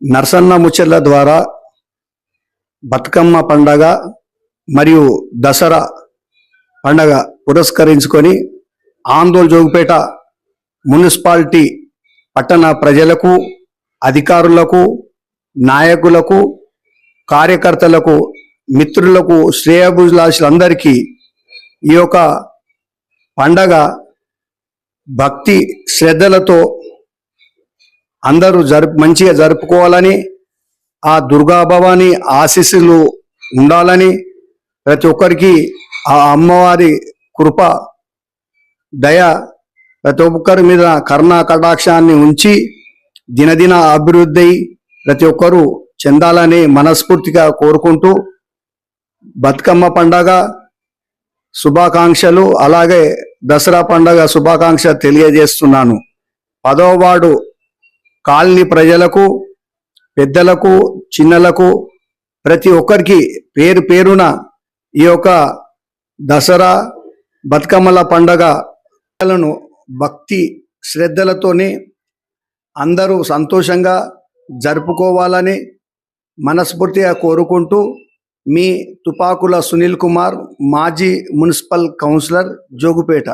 నరసన్న ముచ్చర్ల ద్వారా బతుకమ్మ పండగ మరియు దసరా పండగ పురస్కరించుకొని ఆందోళన జోగుపేట మున్సిపాలిటీ పట్టణ ప్రజలకు అధికారులకు నాయకులకు కార్యకర్తలకు మిత్రులకు శ్రేయభిలాషులందరికీ ఈ యొక్క పండగ భక్తి శ్రద్ధలతో అందరూ జరుపు మంచిగా జరుపుకోవాలని ఆ దుర్గా భవాని ఆశీస్సులు ఉండాలని ప్రతి ఒక్కరికి ఆ అమ్మవారి కృప దయ ప్రతి ఒక్కరి మీద కర్ణా కటాక్షాన్ని ఉంచి దినదిన అభివృద్ధి అయి ప్రతి ఒక్కరూ చెందాలని మనస్ఫూర్తిగా కోరుకుంటూ బతుకమ్మ పండగ శుభాకాంక్షలు అలాగే దసరా పండగ శుభాకాంక్ష తెలియజేస్తున్నాను. పదవ కాలనీ ప్రజలకు పెద్దలకు చిన్నలకు ప్రతి ఒక్కరికి పేరు పేరున ఈ యొక్క దసరా బతుకమ్మల పండగలను భక్తి శ్రద్ధలతోనే అందరూ సంతోషంగా జరుపుకోవాలని మనస్ఫూర్తిగా కోరుకుంటూ మీ తుపాకుల సునీల్ కుమార్ మాజీ మున్సిపల్ కౌన్సిలర్ జోగుపేట.